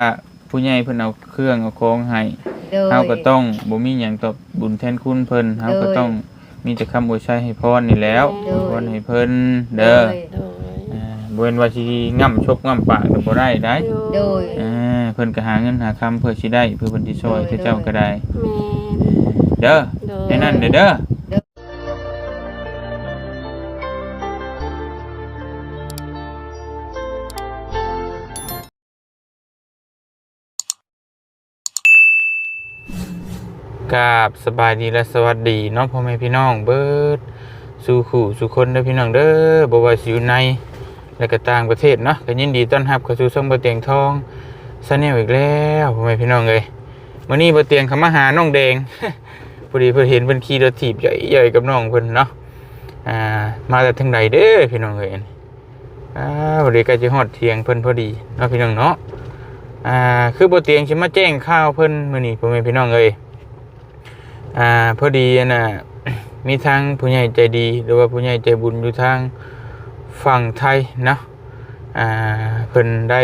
ว่าผู้ใหญ่เพิ่นเอาเครื่องเอาของให้โดย เฮาก็ต้องบ่มีหยังตอบบุญแทนคุณเพิ่นเฮาก็โดยต้องมีแต่คำอวยชัยให้พรนี่แหล้วโดอวยยพรให้เพิ่นเด้อโดยโดยอ่าบ่แม่นว่าสิง่ำชกง่ำปากก็บ่ได้ได้โดยอ่าเพิ่นก็หาเงินหาคำเพื่อสิได้เพื่อเพิ่นสิช่วยโดยคือเจ้าก็ได้แม่เด้อโดยในนั้นเด้อเด้อ กราบสบายดีและสวัสดีน้องพ่อแม่พี่น้องเบิร์ดสู่ขู่สู่คนเด้อพี่น้องเด้อบว่าสิอยู่ในและก็ต่างประเทศเนาะก็ยินดีต้อนรับเข้าสู่ช่องบ่เตียงทองซะแนวอีกแล้วพ่อแม่พี่น้องเอ้ยมื้อนี้บ่เตียงข้ามาหาน้องแดงพอดีเพิ่นเห็นเพิ่นขี่รถถีบใหญ่ๆกับน้องเพิ่นเนาะอ่ามาจากทางใดเด้อพี่น้องเอ้ยอ่าพอดีใกล้จะฮอดเทียงเพิ่นพอดีเนาะพี่น้องเนาะอ่าคือบ่เตียงสิมาแจ้งข่าวเพิ่นมื้อนี้พ่อแม่พี่น้องเอ้ย อ่าพอดีนะมีทางผู้ใหญ่ใจดี หรือว่าผู้ใหญ่ใจบุญอยู่ทางฝั่งไทยเนาะอ่าเพิ่นได้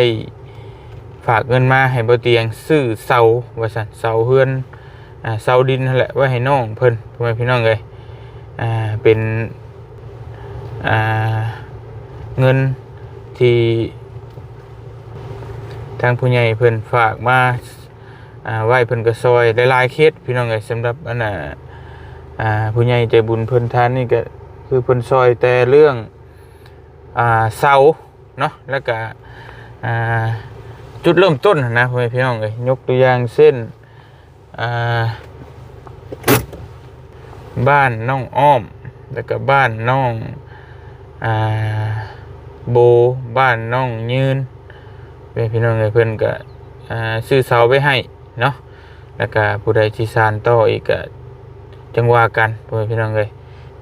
ฝากเงินมาให้บ่เตียงซื้อเสาว่าซั่นเสาเฮือนอ่าเสาดินนั่นแหละไว้ให้น้องเพิ่นพ่อแม่พี่น้องเอ้ยอ่าเป็นอ่าเงินที่ทางผู้ใหญ่เพิ่นฝากมา อ่าไหว้เพิ่นก็ซอยหลายๆเคสพี่น้องเอ้ยสำหรับอันน่ะอ่าผู้ใหญ่ใจบุญเพิ่นทานนี่ก็คือเพิ่นซอยแต่เรื่องอ่าเสาเนาะแล้วก็อ่าจุดเริ่มต้นนะพ่อแม่พี่น้องเอ้ยยกตัวอย่างเช่นอ่าบ้านน้องอ้อม แล้วก็บ้านน้องอ่าโบบ้านน้องยืนแม่พี่น้องเอ้ยเพิ่นก็อ่าซื้อเสาไว้ให้ เนาะแล้วก็ผู้ใดที่สานต่ออีกก็จังว่ากันพ่อแม่พี่น้องเลย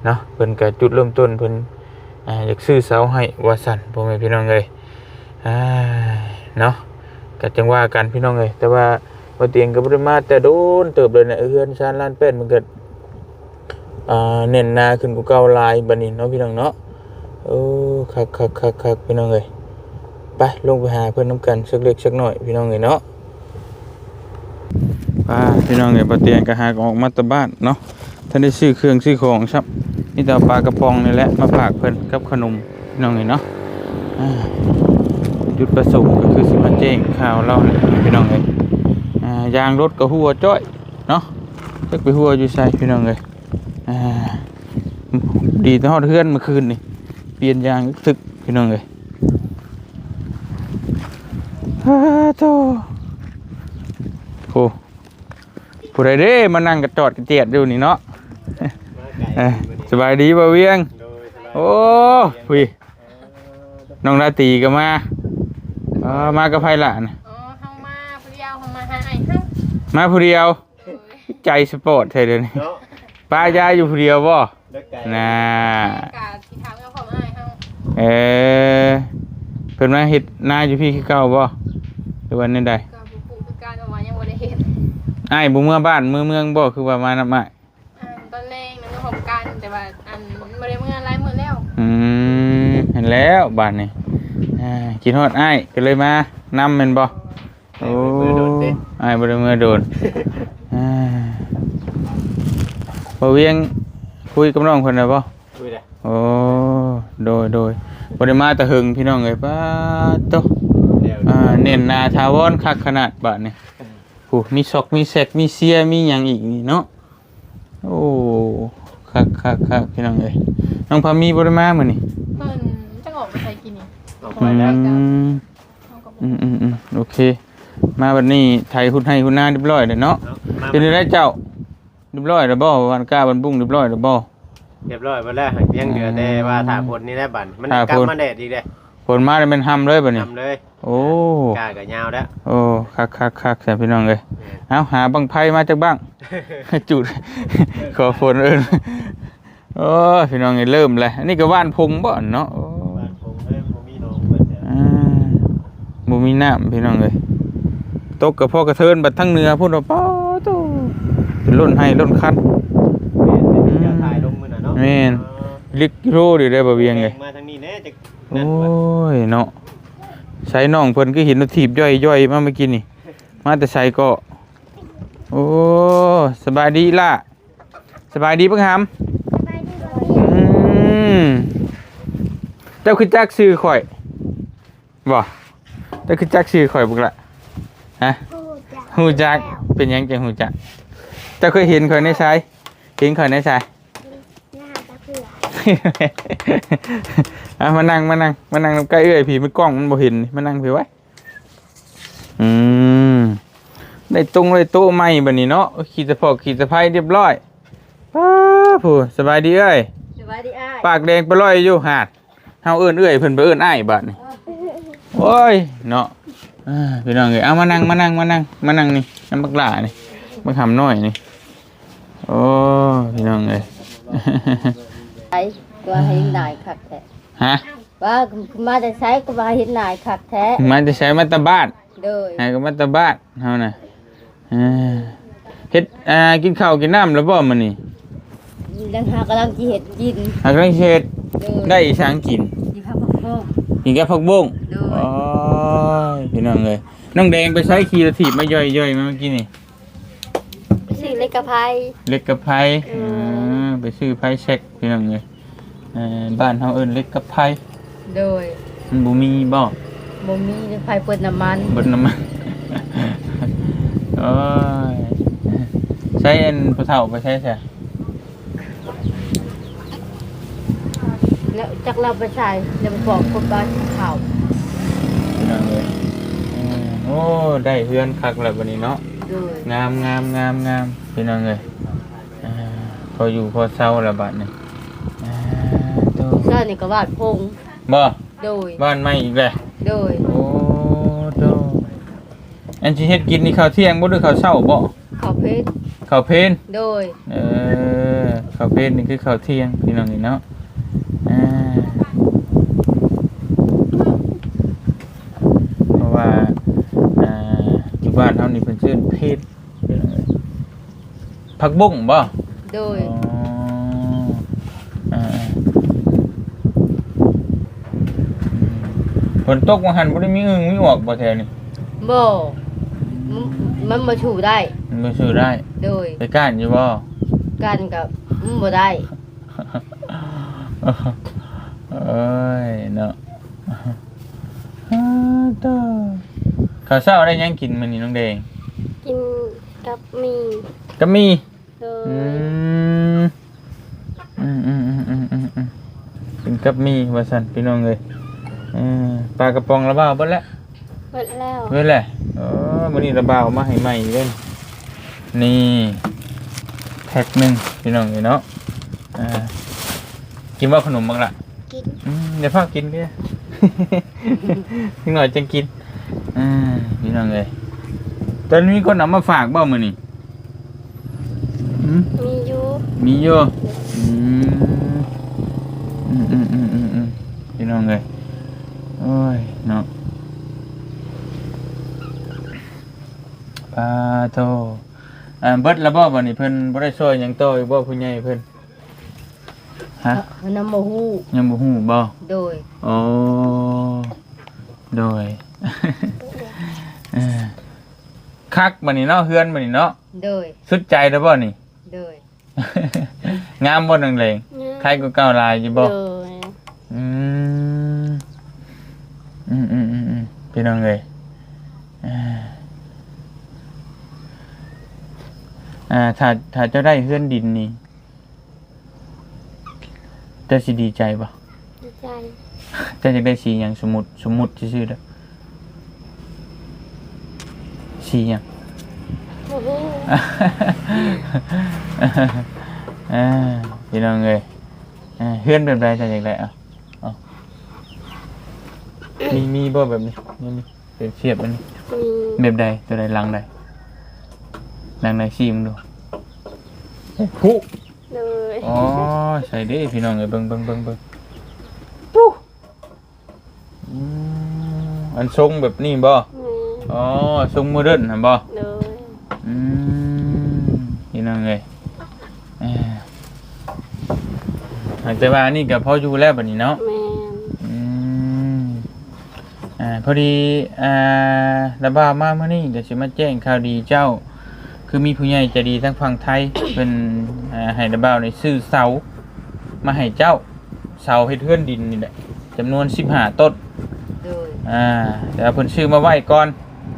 เนาะเพิ่นก็จุดเริ่มต้นเพิ่นอ่าอยากซื้อเสาให้ว่าสั่นพ่อแม่พี่น้องเลยเนาะก็จังว่ากันพี่น้องเลยแต่ว่าบ่เตียงก็บ่ได้มาแต่โดนเติบเลยเนะเฮือนชานล้านเป็ดมันก็อ่าเน้นนาขึ้นกว่าเก่าลายบันี้เนาะพี่น้องเนาะโอ้คักๆๆๆพี่น้องเอ้ยไปลงไปหาเพื่อนน้ำกันสักเล็กสักหน่อยพี่น้องเอ๋ยเนาะ ป้าพี่น้องเอ๋ยปลาเตียงก็หากออกมาตะบ้านเนาะท่านได้ซื้อเครื่องซื้อของครับนี่แต่เอาปลากระป๋องนี่แหละมาฝากเพิ่นกับขนมพี่น้องเอ๋ยเนาะจุดประสงค์ก็คือสิมาแจ้งข่าวเราเนี่ยพี่น้องเอ๋ยอ่ายางรถก็หัวจ้อยเนาะจักไปหัวอยู่ใส่พี่น้องเอ๋ยอ่าดีแต่ฮอดเฮือนเมื่อคืนนี่เปลี่ยนยางทึกพี่น้องเอ๋ยฮ่าโตโห ผู้ใดเด้มานั่งกระจอดกระเจียดอยู่นี่เนาะเอ้ยสบายดีบ่เวียง โอ้วิน้องราตรีก็มาเออมากับไผล่ะนะอ๋อเฮามาผู้เดียวเฮามาหาไอ้เฮามาผู้เดียว ใจสปอร์ตเธอเดี๋ยวนี้เนาะป้ายายอยู่ผู้เดียวบ่เลิกไก่น่ากาที่ถามกับพ่อมาไอ้เฮาเออเพิ่นมาเฮ็ดนาอยู่พี่คือเก่าบ่หรือว่าแนวใดก็ อ้ายบ่เมื่อบ้านเมื่อเมืองบ่คือว่ามานํอ้ายอันตอนแรกนั้นก็พบกันแต่ว่าอันบ่ได้เมื่อหลายมื้อแล้วอืมเห็นแล้วบ้านนี้อ่ากินฮอดอ้ายก็เลยมานำแม่นบ่โอ้อ้ายบ่ได้เมื่อโดนอ่าบ่เวียงคุยกับน้องเพิ่นได้บ่ คุยเลยโอ้ โดยโดยบ่ได้มาแต่หึงพี่น้องเอ้ยป้าดโตเดี๋ยวอ่าเน้นหนาทาวอนคักขนาดบาดนี้ โอ้มีซอกมีแซกมีเสียมีหยังอีกนี่เนาะโอ้คักคักคักพี่น้องเอ้ยน้องพามีบ่ได้มามื้อนี้เพิ่นจะออกไปใช้กินนี่ออกอืไปแล้วมเฮาก็บ่อืมอืมอืมโอเค มาวันนี้ไทยหุ่นให้หุ่นหน้าเรียบร้อยเลยเนาะเนาะมาเป็นได้เจ้าเรียบร้อยแล้วบ่วันกล้าวันบุ้งเรียบร้อยแล้วบ่เรียบร้อยหมดแล้วหักยังเหลือแต่ว่าถาผลนี่แหละบัดมันถากลับผลมาแดดอีกเลย ผลมาได้เป็นห้ำเลยบัดนี้ทำเลยโอ้กล้ากับยาวแล้วโอ้คักคักคักแซ่บพี่น้องเอ้ยเอาหาบังไพ่มาจากบ้าง จุด ขอฝนเอิ้นโอ้ยพี่น้องเอ้ยเริ่มแล้วอันนี้ก็ว่านพงบ่เนาะโอ้บ้านผมเอ้ยผมมีน้องเหมือนเดิมอ่าบ่มีน้ำพี่น้องเอ้ยตกกับพ่อกระเทินบัดทั้งเหนือพุ่นว่าป้อโตเป็นล้นให้ล้นคันเดี๋ยวถ่ายลงมือน่ะเนาะแม่นลิกโรเดี๋ยวได้บ่เวียงเลย มาทางนี้แน่จะ โอ้ยเนาะใช้น้องเพิ่นก็เห็นรถถีบย่อยย่อยๆมาเมื่อกี้นี่ มาแต่ใส่ก็ โอ้สบายดีล่ะ สบายดีปังหามอืมเจ้าคือจักซื้อข่อยบ่เจ้าคือจักซื้อข่อยบุกละฮะฮูจักเป็นหยังจังฮูจักเจ้าเคยเห็นข่อยในสายเห็นข่อยในสาย อะมานั่งมานั่งมานั่งใกล้เอ้อยพี่มันกล้องมันบ่เห็นนี่มานั่งพี่ไว้อืมได้ตรงได้โต๊ะใหม่บัดนี้เนาะขี่ตะพอกขี่ตะไคร้เรียบร้อยป้าผู้สบายดีเอ้ยสวัสดีอ้ายปากแดงไปลอยอยู่หาดเฮาเอิ้นเอ้อยเพิ่นไปเอิ้นอ้ายบัดนี่โอ้ยเนาะอ่าพี่น้องเอ้ยเอามานั่งมานั่งมานั่งมานั่งนี่น้ำบักหลานี่บักหำน้อยนี่โอ้พี่น้องเอ้ย ใช้ก็เห็นนายคักแท้ฮะว่ามาจะใช้ก็มาเห็นนายคักแท้มาจะใช้มาตาบ้านโดยให้ก็มาตาบ้านเฮาน่ะเอ้อเฮ็ดอ่ากินข้าวกินน้ำแล้วบ่มื้อนี้ดังหากำลังจีเห็ดกินหากำลังเฮ็ดโดยได้อีสางกินที่พักพักพ่อกินกับผักบุ้งโดยโอ้ยพี่น้องเอ้ยน้องแดงไปใช้ขี่รถถีบมาย่อยๆมาเมื่อกี้นี่ชื่อเล็กกระไพเล็กกับไผเออ ไปซื้อไผเช็คพี่น้องเอ้ยเอ่อบ้านเฮาเอิ้นเล็กกับไผโดยมันบ่มีบ่บ่มีไฟเปิดน้ำมันเบนน้ำมัน โอ้ยใช้อันผู้เฒ่าไปใช้ใช่แล้วจักเราไปใช้เดี๋ยวบอกคนบ้านข่าวพี่น้องเอ้ยเออโอ้ได้เฮือนคักแล้วบัดนี้เนาะ โดย งามงามงามงามพี่น้องเอ้ยเอ อพออยู่พอเศร้าแล้วบัดนี้เออโตเสื้อนี่ก็วาดพงบ่โดย บ้านใหม่อีกแล้วโดย โอ้โตอันสิเฮ็ดกินนี่ข้าวเที่ยงบ่หรือข้าวเช้าบ่ขาวเพชรข้าวเพลน โดย เออข้าวเพลนนี่คือข้าวเที่ยงพี่น้องนี่เนาะอ่าเพราะว่าอ่าอยู่บ้านเฮานี่เพิ่นชื่อเพชรพี่น้องเอ้ยผักบุ้งบ่ โดย อ๋ออ่าฝนตกมาหันบ่ได้มีอึ่งมีออกบ่แถวนี้บ่มันมันมาถูได้ มันบ่ซื้อได้โดยไปก้านอยู่บ่ กันกับมันบ่ได้ เอ้ยเนาะฮาตาข้าวเช้าได้หยังกินมื้อนี้น้องแดงกินกับหมีก็มี โดย อืมอืมอืมอืมอืมอืมอืม กินกับมีว่าซั่นพี่น้องเอ้ยเออปลากระป๋องละบ่าวเบิดแล้วหมดแล้วเว้ยแหละเออวันนี้ระบาวมาให้ใหม่เล่นนี่แพ็คหนึ่งพี่น้องเนาะอ่ากินว่าขนมบ้างละกินอืมเดี๋ยวพ่อกินพี่นิดหน่อยจะกินอ่าพี่น้องเลยตอนนี้มีคนเอามาฝากบ้ามือนี่อืมมีอยูมีอยู่อืม อืมอืมอืมอืมพี่น้องเลยโอ้ยเนาะปาโทอ่าเบิดแล้วบ่บัดนี้เพิ่นบ่ได้ช่วยหยังโตออีกบ่ผู้ใหญ่เพิ่นฮะมันน้ำบ่ฮู้ยังบ่ฮู้บ่ โดย โอ้โดย เออคักบัดนี้เนาะเฮือนบัดนี้เนาะโดย สุดใจแล้วบ่นี่ โดย งามบ่นังเลงใครก็เก่าหลายอยู่บ่ โดย อืม อืมอืมอืมอืมพี่น้องเอ้ยอ่าอ่า ถ้าถ้าเจ้าได้เฮือนดินนี่เจะสิดีใจบ่ดีใจเจะจะได้สีหยังสมมุติสมมุติซื่อๆเด้อสีหยังโอ้โหอ่าพี่น้องเอ้ยอ่าเฮือนเป็นไรจะอย่างไรอะเอา มีมีบ่แบบนี้นี่นี่เป็นเทียบอันนี้มีแบบใดตัวใดหลังใดหลังใดซีมงดูผู้เลยอ๋อใส่เด้พี่น้องเอ้ยเบิ่งเบิ่งเบิ่งเบิ่งปุ๊อืมอันทรงแบบนี้บ่แม่อ๋อทรงโมเดิร์นหั่นบ่ เลยอืมพี่น้องเอ้ยเอ้ยหากแต่ว่านี่ก็พออยู่แล้วบัดนี้เนาะ แม่ อืมอ่า พอดีอ่าระบาวมาเมื่อนี้เดี๋ยวสิมาแจ้งข่าวดีเจ้า คือมีผู้ใหญ่ใจดีทั้งฝั่งไทย เป็นอ่าให้ระบาวในซื้อเสามาให้เจ้าเสาเฮ็ดเทือนดินนี่แหละจำนวน15ต้นโดยอ่าแต่ว่าเพิ่นซื้อมาไว้ก่อน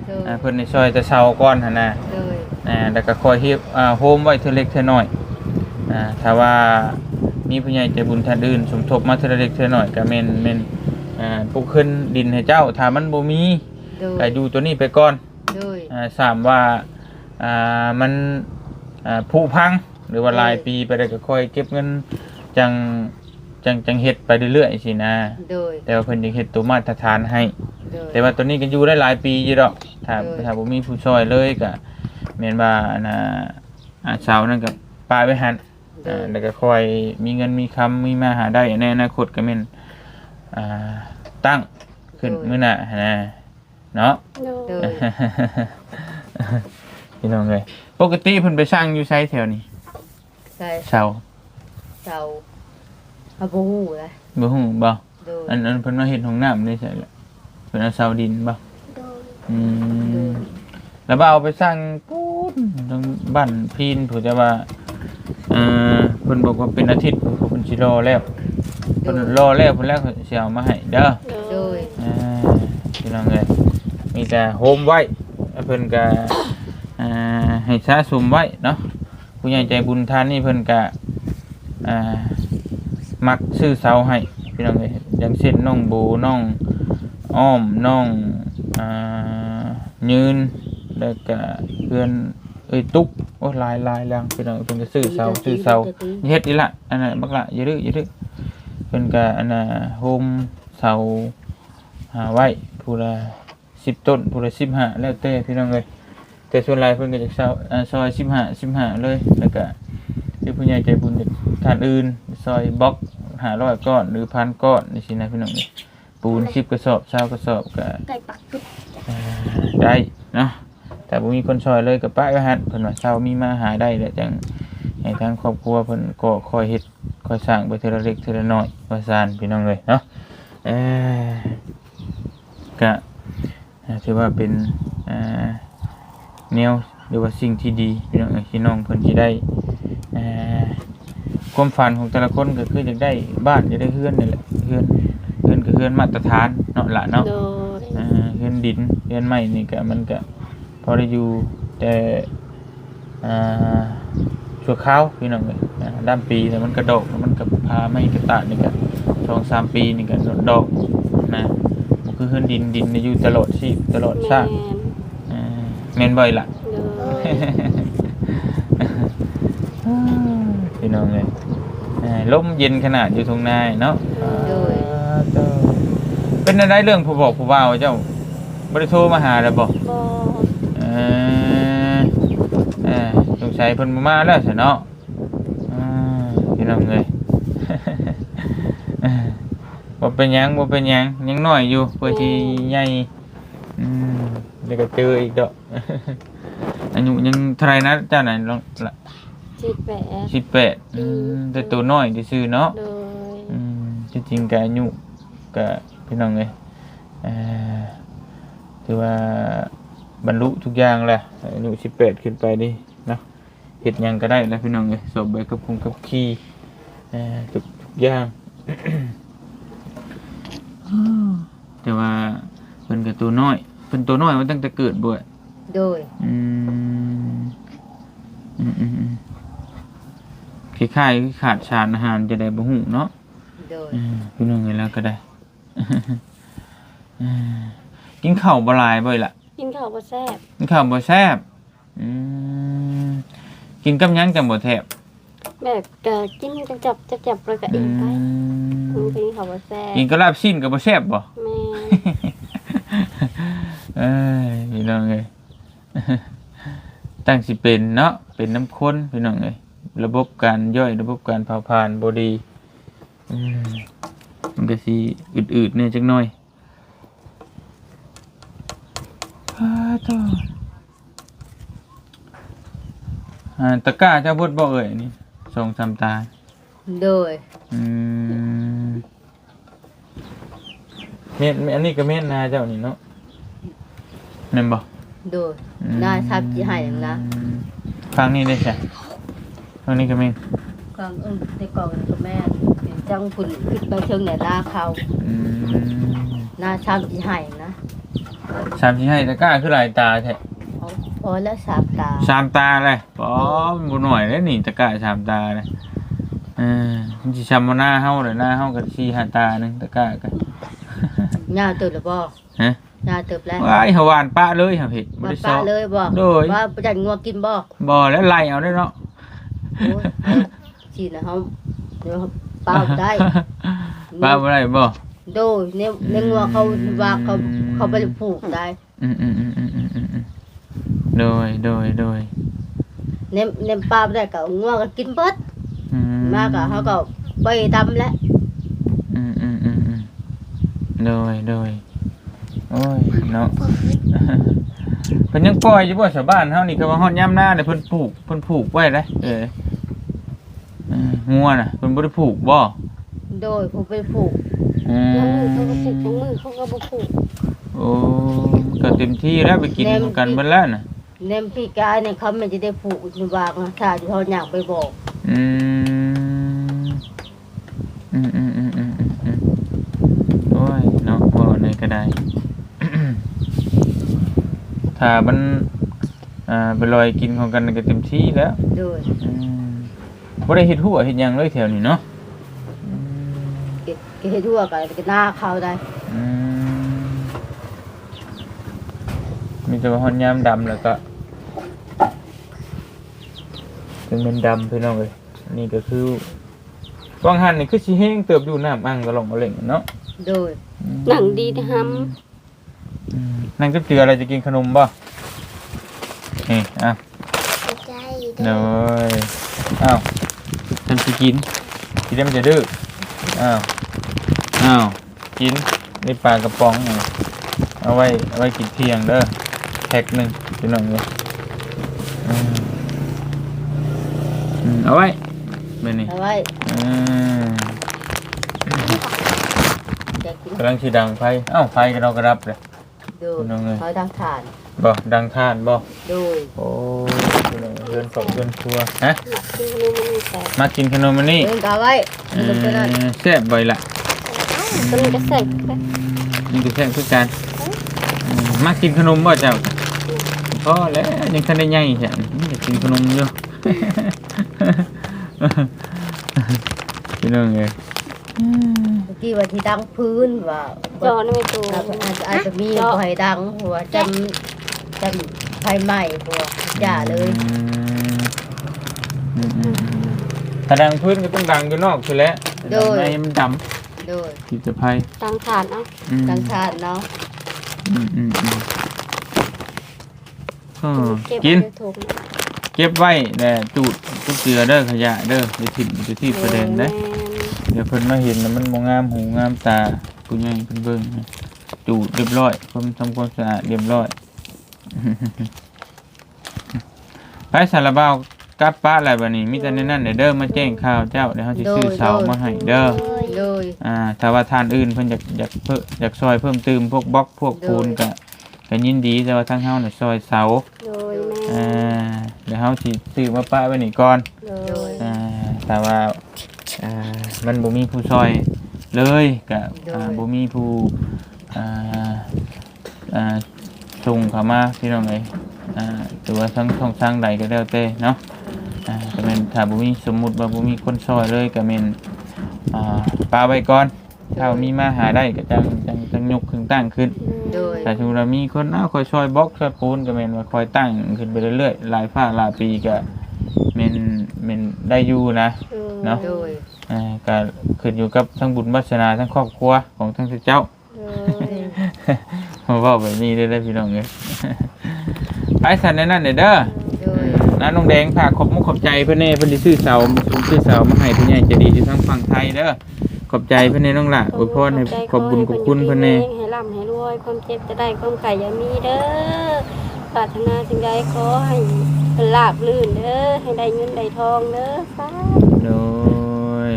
โดยอ่าเพิ่นในซอยแต่เสาก่อนหั่นน่ะโดยอ่าแล้วก็คอยเฮ็ดอ่าโฮมไว้เทื่อเล็กเทื่อน้อยอ่าถ้าว่ามีผู้ใหญ่ใจบุญท่านอื่นสมทบมาเทื่อเล็กเทื่อน้อยก็แม่นแม่น อ่าปลูกขึ้นดินให้เจ้าถ้ามันบ่มีโดยก็อยู่ตัวนี้ไปก่อนโดย อ่าสามว่าอ่ามันอ่าผุพังหรือว่าเออรายปีไปได้ก็ค่อยเก็บเงินจังจังจังเฮ็ดไปเรื่อยๆสินะ โดย แต่ว่าเพิ่นจะเฮ็ดตัวมาตรฐานให้ โดย แต่ว่าตัวนี้ก็อยู่ได้หลายปีอยู่ดอกถ้าเออ ถ้าบ่มีผู้ช่วยเลยก็แม่นว่าอันน่ะอ่าเสานั่นก็ปลายไว้หันโดอ่ายแล้วก็ค่อยมีเงินมีคำมีมาหาได้ในอนาคตก็แม่น อ่าตั้งขึ้นมื้อหน้านะเนาะ โดโดยยพี่น้องเลยปกติเพิ่นไปสร้างอยู่ไสแถวนี้ใส่เสาเสาเอาบ่ฮู้เลยบ่ฮู้บ่โดยอันอันเพิ่นมาเฮ็ดห้องน้ำนี่ใช่ละเพิ่นเอาเสาดินบ่โดย อืมแล้วบ่าเอาไปสร้างปูนทางบ้านพีนผู้จะว่าเอ่อเพิ่นบอกว่าเป็นอาทิตย์เพิ่นสิรอแล้ว เพิ่นรอแล้วเพิ่นแล้วสิเอามาให้เด้อโดยอ่าพี่น้องเลยมีแต่โฮมไว้แล้วเพิ่นก็อ่าให้สะสมไว้เนาะผู้ใหญ่ใจบุญทานนี่เพิ่นก็อ่ามักซื้อเสาให้พี่น้องเลยอย่างเช่นน้องโบน้องอ้อมน้องอ่ายืนแล้วก็เพื่อนเอ้ยตุ๊กโอ้หลายหลายแรงพี่น้องเพิ่นก็ซื้อเสาซื้อเสาเฮ็ดอีละอันนั้นบักละอย่าดื้ออย่าดื้อเพิ่นก็อันน่ะโฮมเสาหาไว้ผู้ละสิบต้นผู้ละสิบห้าแล้วแต่พี่น้องเลยแต่ส่วนหลายเพิ่นก็จะเซาอ่าซอยสิบห้าสิบห้าเลยแล้วก็ที่ผู้ใหญ่ใจบุญจากทานอื่น ซอยบล็อกหาร้อยก้อนหรือพันก้อนนี่สินะพี่น้องเลยปูนสิบกระสอบเช้ากระสอบก็ไก่ปักจุดอ่าได้เนาะแต่บ่มีคนซอยเลยก็ป้ายไว้หั่นเพิ่นว่าเช้ามีมาหาได้แล้วจัง ให้ทางครอบครัวเพิ่นก็คอยเฮ็ดคอยสร้างไปเทอละเล็กเทอละน้อยว่าซานพี่น้องเลยเนาะเออก็อ่าถือว่าเป็นแนวหรือว่าสิ่งที่ดีพี่น้องเอ้ยที่น้องเพิ่นสิได้ความฝันของแต่ละคนก็คืออยากได้บ้านอยากได้เฮือนนี่แหละเฮือนเฮือนก็เฮือนมาตรฐานเนาะละเนาะเฮือนดินเฮือนไม้นี่ก็มันก็พอได้อยู่แต่อ่า ชั่วคราวพี่น้องเอ้ยอ่าด้ามปีแล้วมันก็ดอกแล้วมันก็พาไม่กระตาดนี่ก็สองสามปีนี่ก็ดอกนะมันคือเฮือนดินดินเนี่ยอยู่ตลอดชีพตลอดแมชาตินอ่าแม่นบ่อยล่ะโดยพี่น้องเลยอ่าลมเย็นขนาดอยู่ตรงนายเนาะโดยอ่าเจ้าเป็นอะไรเรื่องผู้บอกผู้บ่าวเจ้าบริโทรมาหาแล้วบอกบอเออเออ สงสัยเพิ่นบ่มาแล้วสิเนาะอ่าพี่น้องเลย บ่เป็นหยังบ่เป็นหยังยังน้อยอยู่เพื่อที่ใหญ่อืมเดี๋ยวก็เจออีกดอก อายุยังเท่าไหรนะเจ้าไหนลองละสิบแปดสิบแปดอืมแต่ตัวน้อยที่ซื่อๆเนาะ โดยอืมที่จริงก็อายุก็พี่น้องเลยเอ่อถือว่าบรรลุทุกอย่างแหละอายุสิบแปดขึ้นไปนี่ เนาะเฮ็ดหยังก็ได้แล้วพี่น้องเลยสอบใบกับคงกับขี่เอ่อทุกทุกอย่างแต่ว่าเพิ่นก็ตัวน้อยเพิ่นตัวน้อยมาตั้งแต่เกิดบ่อยโดยอืมอืมอืมอืมคล้ายๆคือขาดสารอาหารจะได้บ่หูเนาะโดยอืมพี่น้องเอ้ยแล้วก็ได้อืมกินข้าวบ่หลายบ่อยล่ะ กินข้าวบ่แซ่บกินข้าวบ่แซ่บอืม กินกับหยังจังบ่แซ่บแบบก็กินจับจับจับจับแล้วก็อือิ่มไปมมันกินข้าวบ่แซ่บกินกับลาบชิ้นก็บ่แซ่บบ่ แม่เอ้ยพี่น้องเอ้ย ตั้งสิเป็นเนาะเป็นน้ำข้นพี่น้องเอ้ยระบบการย่อยระบบการเผาผลาญบ่ดีอืมมันก็สิอืดๆเนี่ยจักหน่อยอ้าต่อ อ่าตะกร้าเจ้าบดบ่เอ่ยนี่สองสามตา โดย อืมโอเคม่นอันนี้ก็แม่นนาเจ้านี่เนาะแม่นบ่โดยน่าทับสิให้หยังนะฟังนี่ได้ใช่ฟังนี่ก็แม่นกองเอิ้นในกองนี่ก็แม่นเป็นจังพุ่นขึ้นไปเทิงเนี่ยหน้าเขาอืมหน้าทับสิให้นะสามสิให้ตะกร้าคือหลายตาแท้ เอาพอแล้วสามตาสามตาเลยอ๋อมันบ่หน่อยเลยนี่ตะกร้าสามตาเลยเออมันสิชำบ่หน้าเฮาเลยหน้าเฮาก็สี่ห้าตาหนึงตะกร้าก็หน้าเติบแล้วบ่ฮะหน้าเติบแล้วว้ายเฮาหวานปะเลยครับพี่บ่มาได้ซปะอเลยบ่โดย ว่าประจันงัวกินบ่บ่แล้วไล่เอาได้เนาะโอ้ยสินะเฮาเดี๋ยวเปล่าได้ ป้าบ่ได้บ่ โดยในในงัวเขาว่าเขาเขาไปผูกได้ อืมอืมอืมอืมอืมอืมอืม โดยโดยโดยในในปลาบ่ได้ก็งัวก็กินเบิดอืมาก็เขาก็ไปดำแล้วอืมอืมอืมอืมโดยโดยโอ้ยเนาะ เพิ่นยังปล่อยอยู่บ่ชาวบ้านเฮานี่ก็ว่าฮอดยามหน้าเด้เพิ่นปลูกเพิ่นผูกไว้เด้เออเอองัวน่ะเพิ่นบ่ได้ผูกบ่โดยผมไปผูกอืแล้วมือเขาก็ผูกมมือเขาก็บ่ผูกโอ้ก็เต็มที่แล้วไปกินกันเบิดแล้วน่ะ เนมพี่กายเนี่ยเขาไม่จะได้ผูกอยู่วางนะถ้าที่เขาอยากไปบอกอืมอืมอืมอืมอืมอืมอืมโอ้ยเนาะบ่ในก็ได้ ถ้ามันอ่าไปลอยกินของกันก็เต็มที่แล้วโดยอืมบ่ได้เฮ็ดหัวเฮ็ดหยังเลยแถวนี้เนาะอืมเก็บเก็บให้ทั่วกันก็หน้าเขาได้อืมมีแต่ว่าฮอนยามดำแล้วก็ เป็นเม็นดำพี่น้องเอ้ยอันนี่ก็คือวางหันนี่คือสิแห้งเติบอยู่น้ำอังก็ลงมาเล่นเนาะโดยอืมหนังดีนะฮัมอืมนั่งจะเจืออะไรจะกินขนมบ่นี่อะใจเนยอ้าวฉันจะกินกินแล้วมันจะดื้ออ้าวอ้าวกินนี่ปลากระป๋องนี่เอาไว้เอาไว้กินเที่ยงเด้อแพ็คหนึ่งพี่น้องเลยอืมอืม เอาไว้เบนนี่เอาไว้อืมอยากกินกำลังชีดังไฟเอ้าไฟก็เรากระดับเลย โดยน้องเอ้ย เขาดังฐานบ่ดังทานบ่โดยโอ้พี่น้องเดินตกเดินครัวฮะคือนี่มันแต่มากินขนมอันนี้เดินเอาไว้เอมันก็นั่นอแซ่บบ่อยละต้นกระเซ็กนี่ก็แซ่บคือกันอืมมากินขนมบ่เจ้าพอแล้วยังทันได้ใหญ่แท้นี่อยากกินขนมอยู่ พี่น้องเอ้ยเมื่อกี้ว่าที่ดังพื้นว่าจอนี่ไม่ตัวอาจจะอาจจะอาจจะมีไฟดังหัวจำจำไฟไหม้หัวจ่าเลยอืมอืมอืมถ้าดังพื้นก็ต้องดังอยู่นอกคือแหล้วโดยในมันดโดยำที่จะภัยตังฐานเอ้าอืมดังฐานเนาะอืมอืมอืมก็เก็บกินไว้ถูก เก็บไว้แหละจูดจุดเกลือเด้อขยะเด้อไปถิ่มไปที่ประเด็นเด้อเดี๋ยวเพิ่นมาเห็นแล้วมันบ่งามหูงามตาผู้ใหญ่เพิ่นเบิ่งนะจูดเรียบร้อยเพิ่นทำความสะอาดเรียบร้อยไปสารบาวกลับป้าอะไรบัดนี้มีแต่ในนั้นเด้อเด้อมาแจ้งข่าวเจ้าเดี๋ยวเฮาสิซื้อเสามาให้เด้อ โดย อ่าถ้าว่าทานอื่นเพิ่นอยากอยากเพิ่มอยากซอยเพิ่มเติมพวกบล็อกพวกปูนก็ก็ยินดีแต่ว่าทางเฮาน่ะซอยเสา โดยแม่อ่า เดี๋ยวเฮาสิซื้อมาป้าไว้นี่ก่อนโดยอ่าแต่ว่าอ่ามันบ่มีผู้ซอยเลยก็อ่าบ่มีผู้อ่าอ่าส่งเข้ามาพี่น้องเอ้ยอ่าหรือว่าทางช่องทางใดก็แล้วแต่เนาะอ่าก็แม่นถ้าบ่มีสมมุติว่าบ่มีคนซอยเลยก็แม่นอ่าป้าไว้ก่อนถ้ามีมาหาได้ก็จังจังจังยกขึ้นตั้งขึ้น โดย แต่สมมุติว่ามีคนเอาคอยช่วยบล็อกช่วยปูนก็แม่นว่าคอยตั้งขึ้นไปเรื่อยๆหลายภาคหลายปีก็แม่นแม่นได้อยู่นะเนาะโดยอ่าก็ขึ้นอยู่กับทั้งบุญวาสนาทั้งครอบครัวของทั้งเจ้ามาเว้าแบบนี้ได้ได้อพี่น้องเอ้ยไปสันในนั้นเด้อเด้อโดยน้าน้องแดงฝากขอบมุกขอบใจเพิ่นเน่เพิ่นสิซื้อเสาซื้อเสามาให้เพิ่นใหญ่ใจะดีอยู่ทั้งฝั่งไทยเด้อ ขอบใจเพิ่นเน่น้องล่ะอวยพรให้ขอบบุญขอบคุณเพิ่นเน่ให้ร่ำให้รวยความเจ็บจะได้ความไก่อย่ามีเด้อปรารถนาสิ่งใดขอให้เป็นลาบลื่นเด้อให้ได้เงินได้ทองเด้อสาธุโดย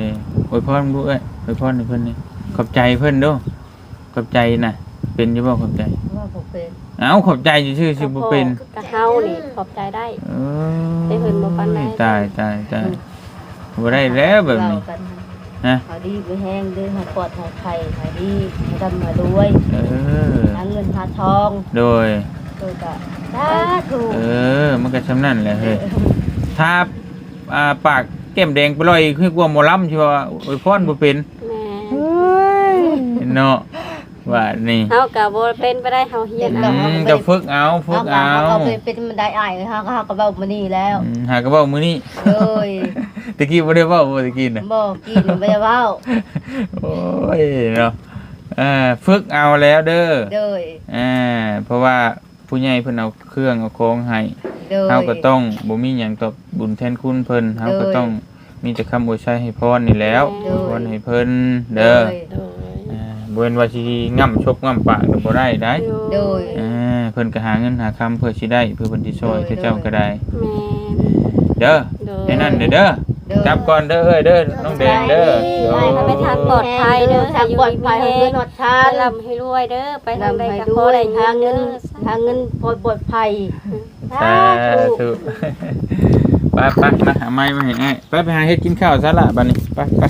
อวยพรบุ้ยอวยพรให้เพิ่นนี่ขอบใจเพิ่นเด้อขขอบใจน่ะเป็นอยู่บ่ขอบใจว่าบ่เป็นเอ้าขอบใจชื่อๆสิบ่เป็นกะเฮานี่ขอบใจได้เอได้เพิ่นบ่ปานใดตายตายตายบ่ได้แล้วแบบนี้เว้ากัน ฮะเขาดีไปแห้งเด้อหาปลอดหาไข่หาดีให้ดำมารวยเออหาเงินหาทองโดยโดยก็สาธุเออ มันก็ชำนั่นแหละเฮ้ยถ้าอ่าปากแก้มแดงไปลอยคือกลัวหมอลำใช่ป่ะโอ้ยพรบ่เป็นแม่เนาะว่านี่เฮาก็บ่เป็นไปได้เฮาเฮียนอืเอามก็ฝึกเอาฝึกเอาเขาเป็นเป็นมันได้อายเฮาก็เฮาก็เว้ามานี่แล้วอืมหากระเว้ามื้อนี้โดย ตะกี้บ่ได้เว้าบ่ตะกี้น่ะบ่กินบ่ได้เว้าโอ้ยเนาะเอ่าฝึกเอาแล้วเด้อโดยอ่าเพราะว่าผู้ใหญ่เพิ่นเอาเครื่องเอาของให้โดยเฮาก็ต้องบ่มีหยังตอบบุญแทนคุณเพิ่นเฮาก็โดยต้องมีแต่คำอวยชัยให้พรนี่แหล้วโดยพรให้เพิ่นเด้อโดยโดยอ่าบ่แม่นว่าสิง่ำชกง่ำปากก็บ่ได้ได้โดยอ่าเพิ่นก็หาเงินหาคำเพื่อสิได้เพื่อเพิ่นสิช่วยโดยคือเจ้าก็ได้แม่เด้อโดยไอ้นั่นเด้อเด้อโดย กลับก่อนเด้อเอ้ยเด้อน้องแดงเด้อไปให้ไปทางปลอดภัยเด้อทางปลอดภัยให้เงินหอดทาให้นร่ำให้รวยเด้อไปทางนำใดให้ก็ด้ขอวยได้ทางเงินด้อทางเงินปลอดปลอดภัยสาธุไปไปมาหาไม้มาให้อ้ายไปไปหาเฮ็ดกินข้าวซะละบัดนี้ไปไป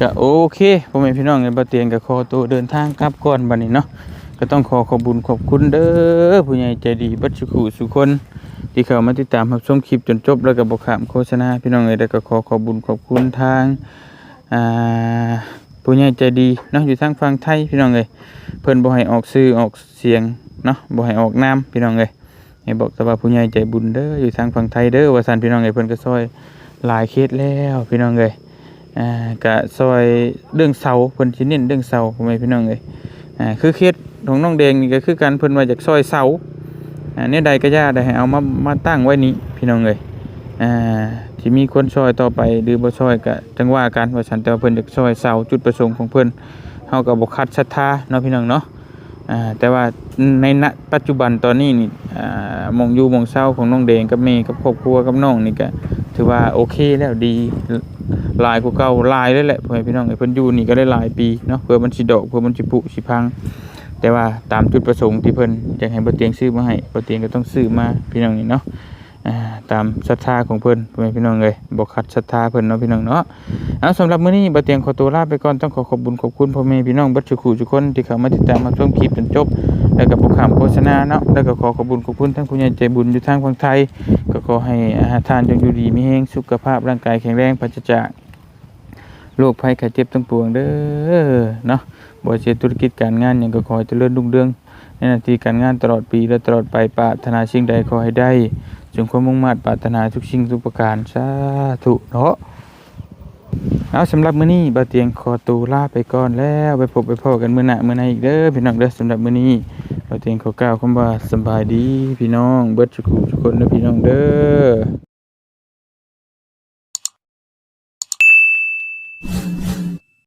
ก็โอเคพ่อแม่พี่น้องในบ่เตียงก็ขอตัวเดินทางกลับก่อนบัดนี้เนาะก็ต้องขอขอบคุญขอบคุณเด้อผู้ใหญ่ใจดีเบัดสุขุสุคน ที่เข้ามาติดตามรับชมคลิปจนจบแล้วก็บ่ข้ามโฆษณาพี่น้องเอ้ยแล้วก็ขอขอบุญขอบคุณทางอ่าผู้ใหญ่ใจดีเนาะอยู่ทางฝั่งไทยพี่น้องเอ้ยเพิ่นบ่ให้ออกชื่อออกเสียงเนาะบ่ให้ออกนามพี่น้องเอ้ยให้บอกแต่ว่าผู้ใหญ่ใจบุญเด้ออยู่ทางฝั่งไทยเด้อว่าซั่นพี่น้องเอ้ยเพิ่นก็ซอยหลายเคสแล้วพี่น้องเอ้ยอ่าก็ซอยเรื่องเสาเพิ่นสิเน้นเรื่องเสาพ่อแม่พี่น้องเอ้ยอ่าคือเคสของน้องแดงนี่ก็คือการเพิ่นว่าจากซอยเสา เนี่ยใดก็ย่าได้ให้เอามามาตั้งไว้นี้พี่น้องเลยอ่าที่มีคนช่วยต่อไปหรือบ่ช่วยก็จังว่ากันว่าฉันแต่ว่าเพิ่นจะช่วยเสาจุดประสงค์ของเพิ่นเฮาก็บ่คัดศรัทธาเนาะพี่น้องเนาะอ่าแต่ว่าในณปัจจุบันตอนนี้นี่อ่ามองอยู่มองเศร้าของน้องแดงกับแม่กับครอบครัวกับน้องนี่ก็ถือว่าโอเคแล้วดีลายกว่าเก่าลายเลยแหละเพื่อพี่น้องไอเพิ่นอยู่นี่ก็ได้หลายปีเนาะเพื่อมันสิดอกเพื่อมันสิผุสิพัง แต่ว่าตามจุดประสงค์ที่เพิ่นอยากให้บ่เตียงซื้อมาให้บ่เตียงก็ต้องซื้อมาพี่น้องนี่เนาะตามศรัทธาของเพิ่นพ่อแม่พี่น้องเอ้ยบ่ขัดศรัทธาเพิ่นเนาะพี่น้องเนาะเอาสำหรับมื้อนี้บ่เตียงขอตัวลาไปก่อนต้องขอขอบคุญขอบคุณพ่อแม่พี่น้องบัดทุกคู่ทุกคนที่เข้ามาติดตามมาชมคลิปจนจบแล้วก็บ่ข้ามโฆษณาเนาะแล้วก็ขอขอบคุญขอบคุณทั้งผู้ใหญ่ใจบุญอยู่ทางฝั่งไทย ก็ขอให้อาหารทานจงอยู่ดีมีแรงสุขภาพร่างกายแข็งแรงปราศจากโรคภัยไข้เจ็บทั้งปวงเด้อเนาะ บ่ว่าจะธุรกิจการงานหยังก็ขอให้เจริญรุ่งเรือง ในหน้าที่การงานตลอดปีและตลอดไปปรารถนาสิ่งใดขอให้ได้จงความมุ่งมั่นปรารถนาทุกสิ่งทุกประการสาธุเนาะเอาสำหรับมื้อนี้บาเตียงขอตัวลาไปก่อนแล้วไปพบไปพบกันมื้อหน้ามื้อในอีกเด้อพี่น้องเด้อสำหรับมื้อนี้บาเตียงขอกล่าวคำว่าสบายดีพี่น้องเบิดทุกผู้ทุกคนเด้อพี่น้องเด้อ